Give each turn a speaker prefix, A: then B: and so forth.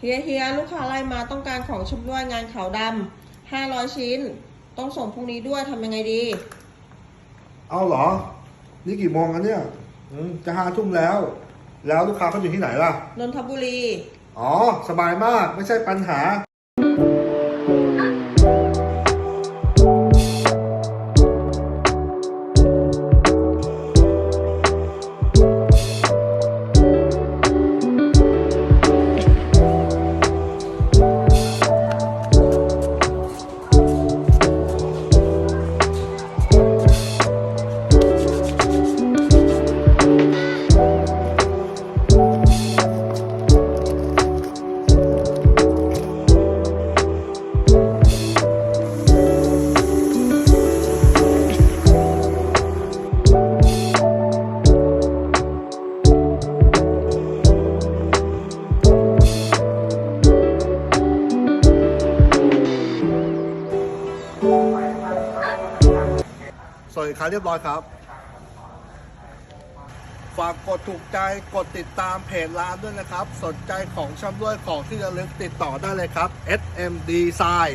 A: เฮียเฮียลูกค้าไล่มาต้องการของชำร่วยงานขาวดำห้าร้อยชิ้น ต้องส่งพรุ่งนี้ด้วยทำยังไงดี
B: เอาเหรอ นี่กี่โมงกันเนี่ยอืมจะห้าทุ่มแล้ว แล้วลูกค้าเขาอยู่ที่ไหนล่ะ
A: นนทบุรี
B: อ๋อ สบายมากไม่ใช่ปัญหา สวัสดีครับเรียบร้อยครับ ฝากกดถูกใจกดติดตามเพจร้านด้วยนะครับ สนใจของชำร่วยของที่ระลึกติดต่อได้เลยครับ SM Design